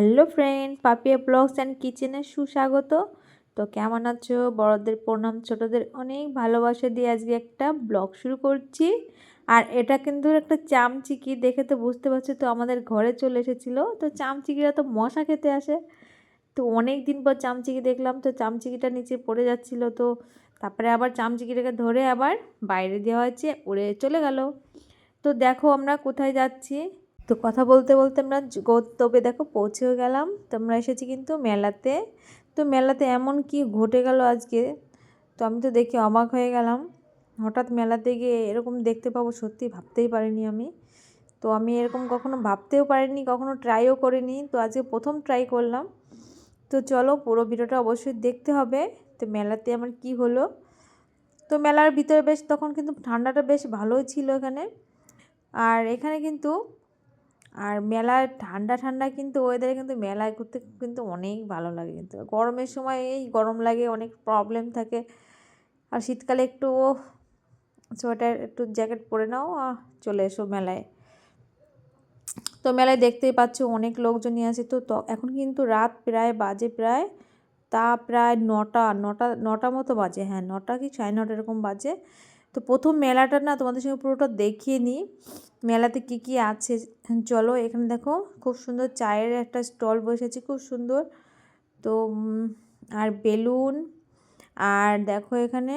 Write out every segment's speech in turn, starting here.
Hello friend, Papiya blogs and কিচেনে সুস্বাগত। তো কেমন আছো? বড়দের প্রণাম, ছোটদের অনেক ভালোবাসা দিয়ে আজকে একটা ব্লগ শুরু করছি। আর এটা কিন্তু একটা চামচিকি, দেখে তো বুঝতে পারছ, তো আমাদের ঘরে চলে এসেছিল। তো চামচিকিরা তো মশা খেতে আসে। তো অনেক দিন পর চামচিকি দেখলাম, তো চামচিকিটা নিচে পড়ে যাচ্ছিল। তো তারপরে আবার চামচিকিটাকে ধরে আবার বাইরে দেওয়া হয়েছে, উড়ে চলে গেল। তো দেখো আমরা কোথায় যাচ্ছি। তো কথা বলতে বলতে আমরা গন্তব্যে দেখো পৌঁছেও গেলাম। তো আমরা এসেছি কিন্তু মেলাতে। তো মেলাতে এমন কি ঘটে গেল আজকে? তো আমি তো দেখে অবাক হয়ে গেলাম। হঠাৎ মেলাতে গিয়ে এরকম দেখতে পাবো, সত্যি ভাবতেই পারিনি আমি। তো আমি এরকম কখনো ভাবতেও পারিনি, কখনো ট্রাইও করিনি। তো আজকে প্রথম ট্রাই করলাম। তো চলো পুরো ভিডিওটা অবশ্যই দেখতে হবে। তো মেলাতে আমার কি হলো? তো মেলার ভিতরে বেশ, তখন কিন্তু ঠান্ডাটা বেশ ভালোই ছিল এখানে। আর এখানে কিন্তু আর মেলায় ঠান্ডা ঠান্ডা কিন্তু ওয়েদারে কিন্তু মেলায় ঘুরতে কিন্তু অনেক ভালো লাগে কিন্তু। গরমের সময় এই গরম লাগে, অনেক প্রবলেম থাকে। আর শীতকালে একটু সোয়েটার একটু জ্যাকেট পরে নাও চলে এসো মেলায়। তো মেলায় দেখতেই পাচ্ছ অনেক লোকজনই আছে। তো এখন কিন্তু রাত প্রায় বাজে প্রায়, তা প্রায় নটা নটা নটা মতো বাজে হ্যাঁ নটা কি সাড়ে নটা এরকম বাজে। তো প্রথম মেলাটা না তোমাদের সঙ্গে পুরোটা দেখিয়ে নিই। মেলাতে কি কি আছে? চলো এখানে দেখো, খুব সুন্দর চায়ের একটা স্টল বসেছে, খুব সুন্দর। তো আর বেলুন, আর দেখো এখানে,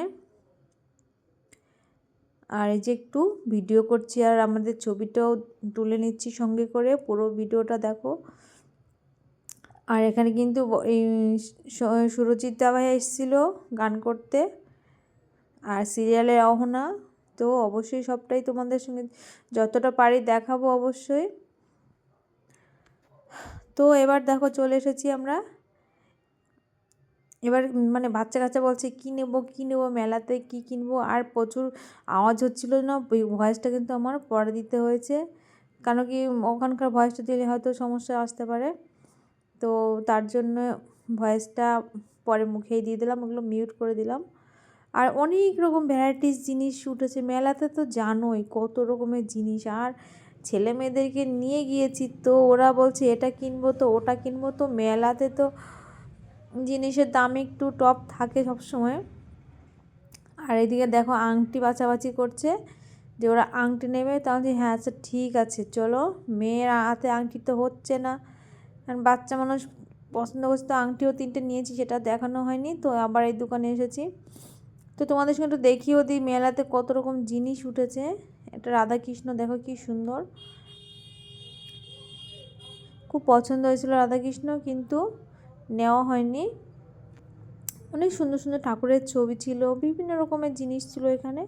আর এই যে একটু ভিডিও করছি, আর আমাদের ছবিটাও তুলে নিচ্ছি সঙ্গে করে, পুরো ভিডিওটা দেখো। আর এখানে কিন্তু এই সুরজিৎ দাবাই এসেছিল গান করতে। আর সিরিয়ালের অহনা, তো অবশ্যই সবটাই তোমাদের সঙ্গে যতটা পারি দেখাবো অবশ্যই। তো এবার দেখো চলে এসেছি আমরা। এবার মানে বাচ্চা কাচ্চা বলছে, কী নেব কী নেব, মেলাতে কী কিনবো? আর প্রচুর আওয়াজ হচ্ছিল না ভয়েসটা কিন্তু আমার পরে দিতে হয়েছে। কেন কি ওখানকার ভয়েসটা দিলে হয়তো সমস্যা আসতে পারে। তো তার জন্য ভয়েসটা পরে মুখেই দিয়ে দিলাম, ওগুলো মিউট করে দিলাম। আর অনেক রকম ভ্যারাইটিস জিনিস উঠেছে মেলাতে তো জানোই কত রকমের জিনিস। আর ছেলে মেয়েদেরকে নিয়ে গিয়েছি তো ওরা বলছে, এটা কিনবো তো, ওটা কিনবো তো। মেলাতে তো জিনিসের দাম একটু টপ থাকে সবসময়। আর এদিকে দেখো আংটি বাছাবাছি করছে। যে ওরা আংটি নেবে তাহলে হ্যাঁ আচ্ছা ঠিক আছে, চলো। মেয়ের হাতে আংটি তো হচ্ছে না। কারণ বাচ্চা মানুষ পছন্দ করছে তো আংটিও তিনটে নিয়েছি, সেটা দেখানো হয়নি। তো আবার এই দোকানে এসেছি। তো তোমাদের সঙ্গে একটু দেখিও দিই, মেলাতে কত রকম জিনিস উঠেছে। এটা রাধাকৃষ্ণ, দেখো কি সুন্দর। খুব পছন্দ হয়েছিল রাধাকৃষ্ণ, কিন্তু নেওয়া হয়নি। অনেক সুন্দর সুন্দর ঠাকুরের ছবি ছিল, বিভিন্ন রকমের জিনিস ছিল এখানে।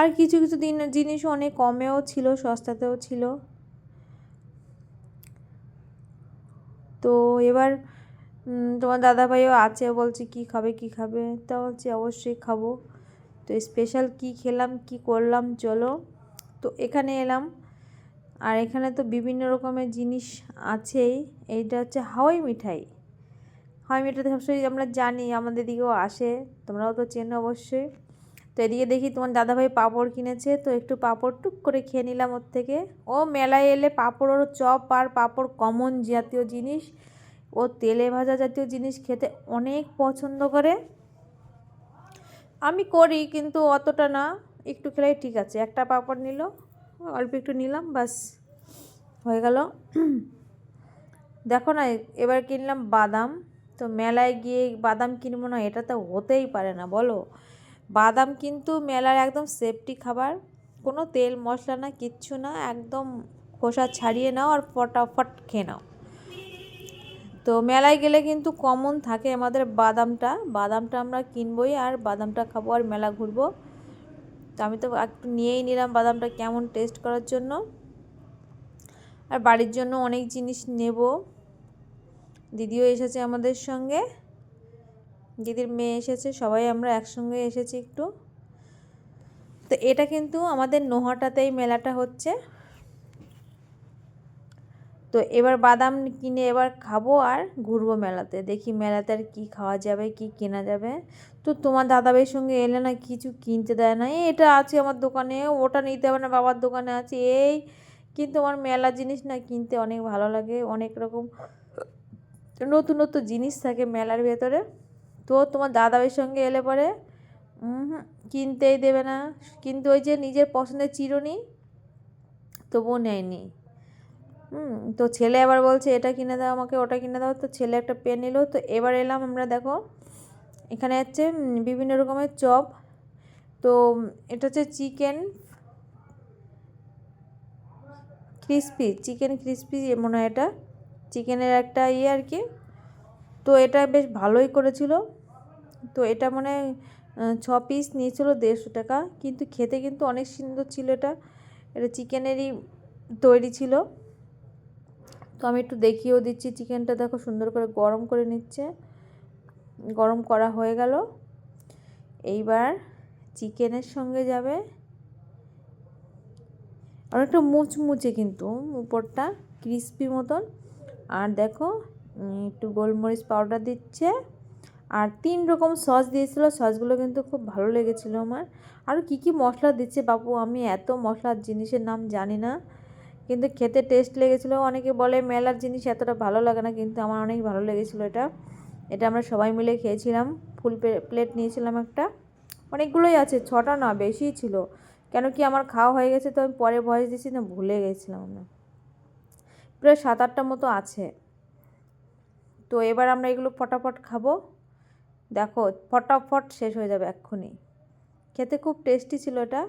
আর কিছু কিছু দিন, জিনিসও অনেক কমেও ছিল, সস্তাতেও ছিল। তো এবার তোমার দাদাভাইও আছে, বলছে কি খাবে কি খাবে? তা বলছি, অবশ্যই খাব। তো স্পেশাল কি খেলাম, কি করলাম, চলো। তো এখানে এলাম। আর এখানে তো বিভিন্ন রকমের জিনিস আছেই। এইটা হচ্ছে হাওয়াই মিঠাই। হাওয়াই মিঠাই সবসময় আমরা জানি, আমাদের দিকেও আসে। তোমরাও তো চেনো অবশ্যই। তো এদিকে দেখি তোমার দাদাভাই পাঁপড় কিনেছে। তো একটু পাঁপড় টুক করে খেয়ে নিলাম ওর থেকে। ও মেলায় এলে পাঁপড় ওর চপ আর পাঁপড় কমন জাতীয় জিনিস। ও তেলে ভাজা জাতীয় জিনিস খেতে অনেক পছন্দ করে। আমি করি, কিন্তু অতটা না। একটু খেলেই ঠিক আছে। একটা পাঁপড় নিল, অল্প একটু নিলাম বাস হয়ে গেল। দেখো না, এবার কিনলাম বাদাম। তো মেলায় গিয়ে বাদাম কিনবো না, এটা তো হতেই পারে না, বলো। বাদাম কিন্তু মেলার একদম সেফটি খাবার। কোনো তেল মশলা না, কিচ্ছু না, একদম খোসা ছাড়িয়ে নাও আর ফটাফট খেয়ে নাও। তো মেলায় গেলে কিন্তু কমন থাকে আমাদের বাদামটা। বাদামটা আমরা কিনবই আর বাদামটা খাব আর মেলা ঘুরবো। তো আমি তো একটু নিয়েই নিলাম বাদামটা কেমন টেস্ট করার জন্য। আর বাড়ির জন্য অনেক জিনিস নেব। দিদিও এসেছে আমাদের সঙ্গে। দিদির মেয়ে এসেছে, সবাই আমরা একসঙ্গে এসেছি একটু। তো এটা কিন্তু আমাদের নোহাটাতেই মেলাটা হচ্ছে। তো এবার বাদাম কিনে এবার খাব আর ঘুরবো মেলাতে। দেখি মেলাতে আর কী খাওয়া যাবে, কি কেনা যাবে। তো তোমার দাদাভাইয়ের সঙ্গে এলে না কিছু কিনতে দেয় না। এই এটা আছে আমার দোকানে, ওটা নিতে হবে না, বাবার দোকানে আছে। এই কিন্তু আমার মেলা জিনিস না কিনতে অনেক ভালো লাগে, অনেক রকম নতুন নতুন জিনিস থাকে মেলার ভেতরে। তো তোমার দাদাভাইয়ের সঙ্গে এলে পরে কিনতেই দেবে না। কিন্তু ওই যে নিজের পছন্দের চিরুনি, তবুও নেয়নি। তো ছেলে আবার বলছে, এটা কিনে দাও আমাকে, ওটা কিনে দাও। তো ছেলে একটা পেন নিল, তো এবার এলাম আমরা, দেখো, এখানে হচ্ছে বিভিন্ন রকমের চপ। তো, এটা হচ্ছে চিকেন ক্রিসপি চিকেন ক্রিসপি মনে হয় এটা, চিকেনের একটা ইয়ে আর কি। তো এটা বেশ ভালোই করেছিল। তো এটা মানে ছ পিস নিয়েছিল দেড়শো টাকা, কিন্তু খেতে কিন্তু অনেক সুন্দর ছিল এটা। এটা চিকেনেরই তৈরি ছিল। তো আমি একটু দেখিয়েও দিচ্ছি চিকেনটা। দেখো সুন্দর করে গরম করে নিচ্ছে। গরম করা হয়ে গেল। এইবার চিকেনের সঙ্গে যাবে। অনেকটা মুচমুচে কিন্তু উপরটা, ক্রিস্পি মতন। আর দেখো একটু গোলমরিচ পাউডার দিচ্ছে। আর তিন রকম সস দিয়েছিলো, সসগুলো কিন্তু খুব ভালো লেগেছিলো আমার। আর কি কি মশলা দিচ্ছে বাপু, আমি এত মশলার জিনিসের নাম জানি না। কিন্তু খেতে টেস্ট লেগেছিলো। অনেকে বলে মেলার জিনিস এতটা ভালো লাগে না, কিন্তু আমার অনেক ভালো লেগেছিলো এটা। এটা আমরা সবাই মিলে খেয়েছিলাম। ফুল প্লেট নিয়েছিলাম একটা। অনেকগুলোই আছে, ছটা না, বেশিই ছিল। কেন কি আমার খাওয়া হয়ে গেছে, তো আমি পরে ভয়েস দিচ্ছি না ভুলে গেছিলাম না প্রায় সাত আটটা মতো আছে। তো এবার আমরা এগুলো ফটাফট খাব। দেখো, ফটাফট শেষ হয়ে যাবে এক্ষুনি। খেতে খুব টেস্টি ছিল এটা।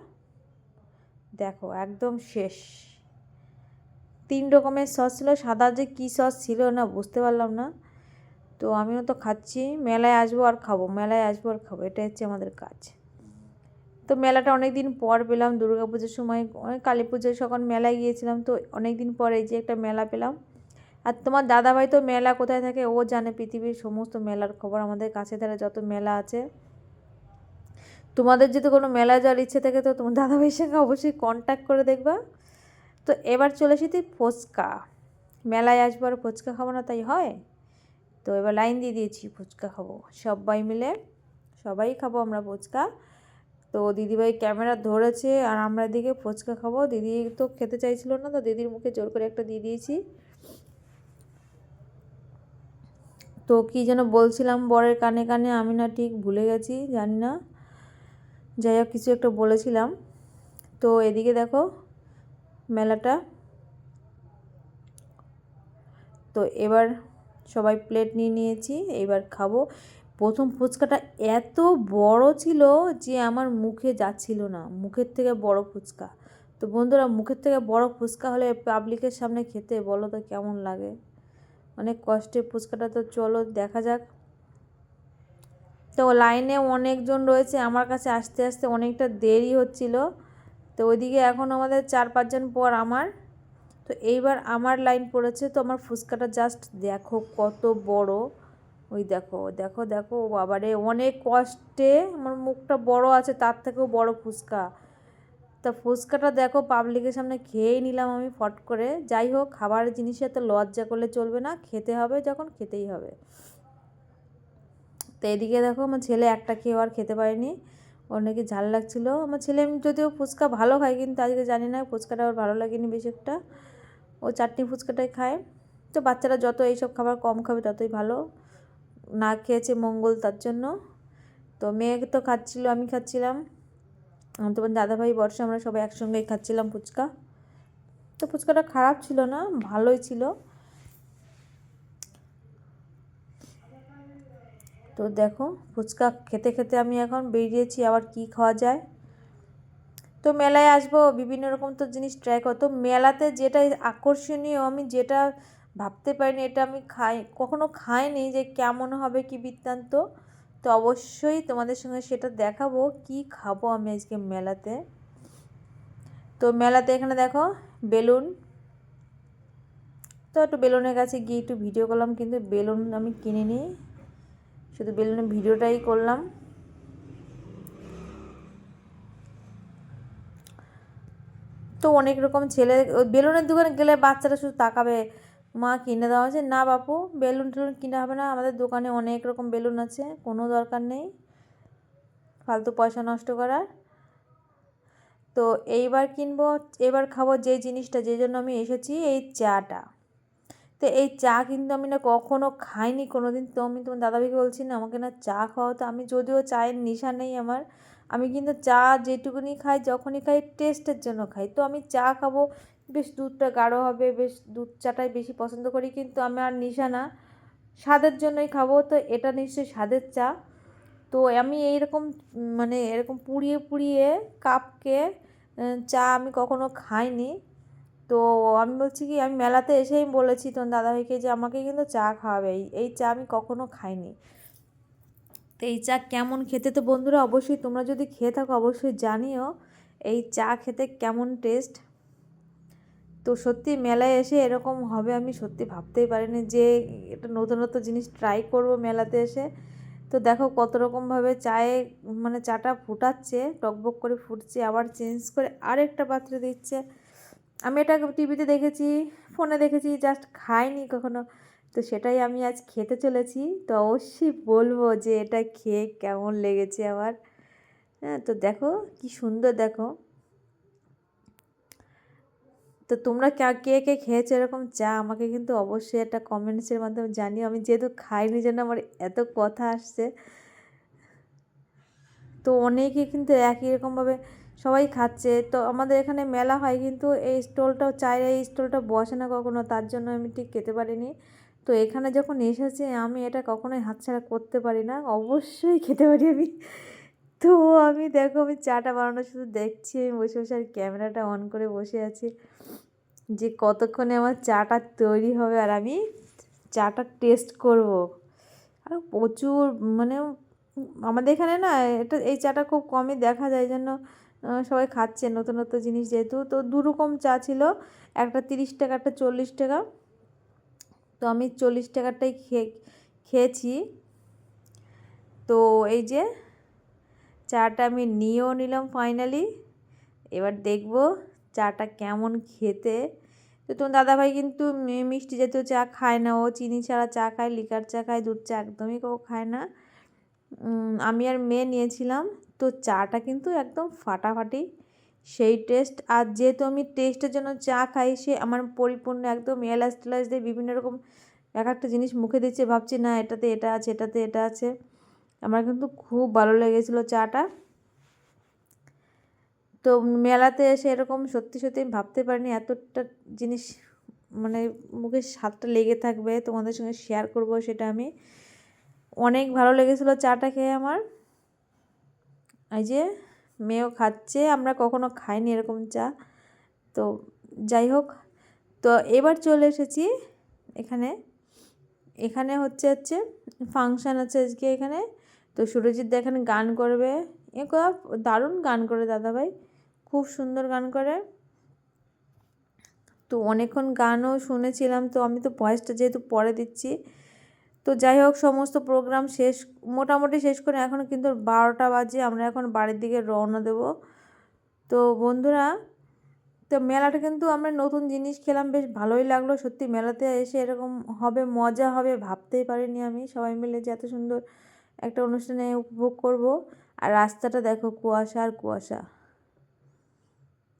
দেখো, একদম শেষ। তিন রকমের সস ছিল, সাদা যে কী সস ছিল না বুঝতে পারলাম না। তো আমিও তো খাচ্ছি, মেলায় আসব আর খাব, মেলায় আসব আর খাব এটা হচ্ছে আমাদের কাজ। তো মেলাটা অনেক দিন পর পেলাম, দুর্গা পুজোর সময় অনেক কালী পুজোয় যখন মেলায় গিয়েছিলাম, তো অনেক দিন পর এই যে একটা মেলা পেলাম। আর তোমার দাদাভাই তো মেলা কোথায় থাকে, ও জানে পৃথিবীর সমস্ত মেলার খবর, আমাদের কাছে ধারে যত মেলা আছে। তোমাদের যদি কোনো মেলা যাওয়ার ইচ্ছে থাকে, তো তোমার দাদাভাইয়ের সঙ্গে অবশ্যই কন্ট্যাক্ট করে দেখবা। তো এবার চলে এসেছি ফুচকা। মেলায় আসব আর ফুচকা খাব না তাই হয়? তো এবার লাইন দিয়ে দিয়েছি, ফুচকা খাব। সবাই মিলে সবাই খাব আমরা ফুচকা। তো দিদিভাই ক্যামেরা ধরেছে আর আমরা এদিকে ফুচকা খাব। দিদি তো খেতে চাইছিল না, তো দিদির মুখে জোর করে একটা দিয়ে দিয়েছি। তো কী যেন বলছিলাম, বরের কানে কানে আমি না ঠিক ভুলে গেছি, জানি না। যাই হোক, কিছু একটা বলেছিলাম। তো এদিকে দেখো মেলাটা। তো এবার সবাই প্লেট নিয়ে নিয়েছি, এবার খাব। প্রথম ফুচকাটা এত বড় ছিল যে আমার মুখে যাচ্ছিল না, মুখের থেকে বড় ফুচকা। তো বন্ধুরা, মুখের থেকে বড় ফুচকা হলে পাবলিকের সামনে খেতে বলো তো কেমন লাগে? অনেক কষ্টে ফুচকাটা তো চলো, দেখা যাক। তো লাইনে অনেকজন রয়েছে, আমার কাছে আসতে আসতে অনেকটা দেরি হচ্ছিল। তো ওইদিকে এখন আমাদের চার পাঁচজন পর আমার। তো এইবার আমার লাইন পড়েছে, তো আমার ফুচকাটা জাস্ট দেখো কত বড়। ওই দেখো দেখো দেখো বাবারে, অনেক কষ্টে আমার মুখটা বড় আছে, তার থেকেও বড় ফুচকা। তা ফুচকাটা দেখো পাবলিকের সামনে খেয়েই নিলাম আমি ফট করে। যাই হোক খাবারের জিনিসে এত লজ্জা করলে চলবে না, খেতে হবে যখন খেতেই হবে। তো এদিকে দেখো আমার ছেলে একটা খেয়ে আর খেতে পারেনি। ওর নাকি ঝাল লাগছিল। আমার ছেলে যদিও ফুচকা ভালো খায়, কিন্তু আজকে জানি না, ফুচকাটা ওর ভালো লাগেনি বেশি একটা। ও চাটনি ফুচকাটাই খায়। তো বাচ্চারা যত এইসব খাবার কম খাবে ততই ভালো। না খেয়েছে মঙ্গল তার জন্য। তো মেয়ে তো খাচ্ছিলো, আমি খাচ্ছিলাম। তোমার দাদাভাই বর্ষা আমরা সবাই একসঙ্গেই খাচ্ছিলাম ফুচকা। তো ফুচকাটা খারাপ ছিল না, ভালোই ছিল। তো দেখো ফুচকা খেতে খেতে আমি এখন বেরিয়েছি, আবার কি খাওয়া যায়? তো মেলায় আসব, বিভিন্ন রকম তো জিনিস ট্রাই করো। তো মেলাতে যেটা আকর্ষণীয়, আমি যেটা ভাবতে পারিনি, এটা আমি খাই, কখনো খাইনি যে কেমন হবে কি বৃত্তান্ত। তো অবশ্যই তোমাদের সঙ্গে সেটা দেখাবো, কি খাব আমি আজকে মেলাতে। তো মেলাতে এখানে দেখো বেলুন। তো একটু বেলুনের কাছে গিয়ে একটু ভিডিও করলাম, কিন্তু বেলুন আমি কিনিনি। শুধু বেলুনের ভিডিওটাই করলাম। তো অনেক রকম ছেলে বেলুনের দোকানে গেলে বাচ্চারা শুধু তাকাবে, মা কিনে দেওয়া হয়েছে না বাপু, বেলুন টেলুন কিনে হবে না, আমাদের দোকানে অনেক রকম বেলুন আছে, কোনো দরকার নেই, ফালতু পয়সা নষ্ট করার। তো এইবার কিনবো, এবার খাব যে জিনিসটা, যে জন্য আমি এসেছি, এই চাটা। তো এই চা কিন্তু আমি না কখনও খাইনি। কোনো দিন তো আমি তোমার দাদাভাইকে বলছি না, আমাকে না চা খাওয়া তো আমি যদিও চায়ের নেশা নেই আমার, আমি কিন্তু চা যেটুকুনি খাই, যখনই খাই টেস্টের জন্য খাই। তো আমি চা খাব, বেশ দুধটা গাঢ় হবে, বেশ দুধ চাটাই বেশি পছন্দ করি, কিন্তু আমি আর নেশা না। স্বাদের জন্যই খাব, তো এটা নিশ্চয়ই স্বাদের চা। তো আমি এইরকম মানে এরকম পুড়িয়ে পুড়িয়ে কাপকে চা আমি কখনো খাইনি। তো আমি বলছি কি, আমি মেলাতে এসেই বলেছি তোর দাদাভাইকে যে আমাকে কিন্তু চা খাওয়াবে। এই চা আমি কখনো খাইনি। তো এই চা কেমন খেতে? তো বন্ধুরা অবশ্যই তোমরা যদি খেয়ে থাকো অবশ্যই জানিও এই চা খেতে কেমন টেস্ট। তো সত্যি মেলায় এসে এরকম হবে আমি সত্যি ভাবতেই পারিনি যে এটা নতুন নতুন জিনিস ট্রাই করব মেলাতে এসে। তো দেখো কত রকমভাবে চায়ে মানে চাটা ফুটাচ্ছে, টকবক করে ফুটছে, আবার চেঞ্জ করে আরেকটা পাত্রে দিচ্ছে। আমি এটা টিভিতে দেখেছি, ফোনে দেখেছি জাস্ট খাইনি কখনো। তো সেটাই আমি আজ খেতে চলেছি। তো অবশ্যই বলব যে এটা খেয়ে কেমন লেগেছে আমার। হ্যাঁ তো দেখো কি সুন্দর দেখো। তো তোমরা কে কে খেয়েছো এরকম চা? আমাকে কিন্তু অবশ্যই একটা কমেন্টসের মাধ্যমে জানিও। আমি যেহেতু খাইনি জন্য আমার এত কথা আসছে। তো অনেকে কিন্তু একই রকমভাবে সবাই খাচ্ছে। তো আমাদের এখানে মেলা হয় কিন্তু এই স্টলটাও চায়ের এই স্টলটা বসে না কখনো, তার জন্য আমি ঠিক খেতে পারিনি। তো এখানে যখন এসেছি, আমি এটা কখনোই হাতছাড়া করতে পারি না, অবশ্যই খেতে পারি আমি। তো আমি দেখো, আমি চাটা বানানো শুধু দেখছি, আমি বসে বসে আর ক্যামেরাটা অন করে বসে আছি যে কতক্ষণে আমার চাটা তৈরি হবে আর আমি চাটা টেস্ট করব। আর প্রচুর মানে আমাদের এখানে না, এটা, এই চাটা খুব কমই দেখা যায় জন্য সবাই খাচ্ছে নতুন নতুন জিনিস যেহেতু। তো দু রকম চা ছিল, একটা তিরিশ টাকা, একটা চল্লিশ টাকা। তো আমি চল্লিশ টাকারটাই খেয়ে খেয়েছি। তো এই যে, চাটা আমি নিয়েও নিলাম ফাইনালি এবার দেখব চাটা কেমন খেতে। তো তোমার দাদাভাই কিন্তু মিষ্টি জাতীয় চা খায় না। ও চিনি ছাড়া চা খায় লিকার চা খায়, দুধ চা একদমই কেউ খায় না। আমি আর মেয়ে নিয়েছিলাম, তো চাটা কিন্তু একদম ফাটাফাটি। সেই টেস্ট আর যেহেতু আমি টেস্টের জন্য চা খাই, সে আমার পরিপূর্ণ একদম এলাচ টেলাচ দিয়ে বিভিন্ন রকম এক একটা জিনিস মুখে দিচ্ছে, ভাবছি না এটাতে এটা আছে, এটাতে এটা আছে। আমার কিন্তু খুব ভালো লেগেছিলো চাটা। তো মেলাতে এসে এরকম সত্যি সত্যি আমি ভাবতে পারিনি এতটা জিনিস মানে মুখে স্বাদটা লেগে থাকবে, তোমাদের সঙ্গে শেয়ার করব সেটা আমি। অনেক ভালো লেগেছিলো চাটা খেয়ে আমার। এই যে মেয়েও খাচ্ছে, আমরা কখনো খাইনি এরকম চা। তো যাই হোক, তো এবার চলে এসেছি এখানে। এখানে হচ্ছে হচ্ছে ফাংশান আছে আজকে এখানে। তো সুরজিৎ দা এখানে গান করবে। এ দারুণ গান করে দাদাভাই খুব সুন্দর গান করে। তো অনেকক্ষণ গানও শুনেছিলাম, তো আমি তো ভয়েসটা যেহেতু পরে দিচ্ছি তো যাই হোক, সমস্ত প্রোগ্রাম শেষ, মোটামুটি শেষ করে এখন কিন্তু বারোটা বাজে, আমরা এখন বাড়ির দিকে রওনা দেব। তো বন্ধুরা, তো মেলাটা কিন্তু আমরা নতুন জিনিস খেলাম, বেশ ভালোই লাগল। সত্যি মেলাতে এসে এরকম হবে, মজা হবে ভাবতেই পারিনি আমি। সবাই মিলে যে এত সুন্দর একটা অনুষ্ঠানে উপভোগ করব। আর রাস্তাটা দেখো, কুয়াশা আর কুয়াশা।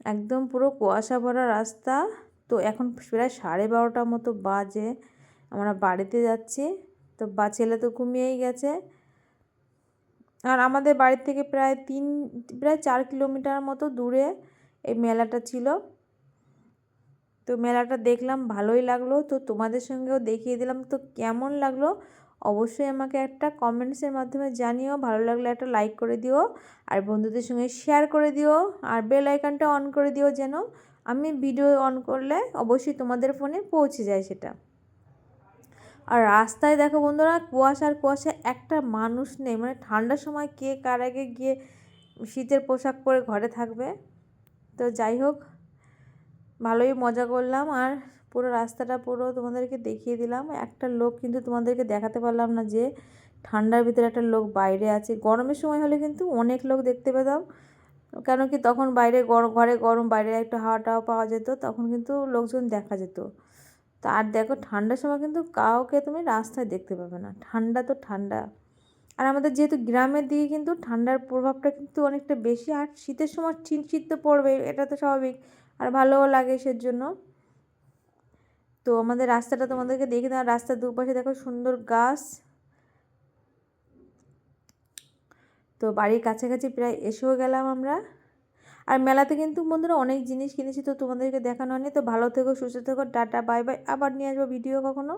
একদম পুরো কুয়াশা ভরা রাস্তা। তো এখন প্রায় সাড়ে বারোটার মতো বাজে, আমরা বাড়িতে যাচ্ছি। তো বা ছেলে তো ঘুমিয়েই গেছে। আর আমাদের বাড়ির থেকে প্রায় তিন, প্রায় চার কিলোমিটার মতো দূরে এই মেলাটা ছিল। তো মেলাটা দেখলাম, ভালোই লাগল। তো তোমাদের সঙ্গেও দেখিয়ে দিলাম। তো কেমন লাগল অবশ্যই আমাকে একটা কমেন্টসের মাধ্যমে জানিও। ভালো লাগলে একটা লাইক করে দিও। আর বন্ধুদের সঙ্গে শেয়ার করে দিও। আর বেল আইকনটা অন করে দিও যেন আমি ভিডিও অন করলে অবশ্যই তোমাদের ফোনে পৌঁছে যায় সেটা। আর রাস্তায় দেখো বন্ধুরা কুয়াশার কুয়াশা একটা মানুষ নেই। মানে ঠান্ডার সময় কে কার আগে গিয়ে শীতের পোশাক পরে ঘরে থাকবে? তো যাই হোক, ভালোই মজা করলাম আর পুরো রাস্তাটা পুরো তোমাদেরকে দেখিয়ে দিলাম। একটা লোক কিন্তু তোমাদেরকে দেখাতে পারলাম না যে ঠান্ডার ভিতরে একটা লোক বাইরে আছে। গরমের সময় হলে কিন্তু অনেক লোক দেখতে পেতাম। কেন কি তখন বাইরে গরম ঘরে গরম, বাইরে একটু হাওয়া টাওয়া পাওয়া যেত, তখন কিন্তু লোকজন দেখা যেত। তা আর দেখো ঠান্ডার সময় কিন্তু কাউকে তুমি রাস্তায় দেখতে পাবে না। ঠান্ডা তো ঠান্ডা। আর আমাদের যেহেতু গ্রামের দিকে কিন্তু ঠান্ডার প্রভাবটা কিন্তু অনেকটা বেশি। আর শীতের সময় শীত শীত তো পড়বে এটা তো স্বাভাবিক। আর ভালোও লাগে সেজন্য। তো আমাদের রাস্তাটা তোমাদেরকে দেখে দেওয়া রাস্তার দুপাশে দেখো সুন্দর গাছ। তো বাড়ির কাছাকাছি প্রায় এসেও গেলাম আমরা। আর মেলাতে কিন্তু বন্ধুরা অনেক জিনিস কিনেছি তো তোমাদেরকে দেখানো হয়নি। তো ভালো থেকো, সুস্থ থেকো, টাটা, বাই বাই। আবার নিয়ে আসব ভিডিও কখনো।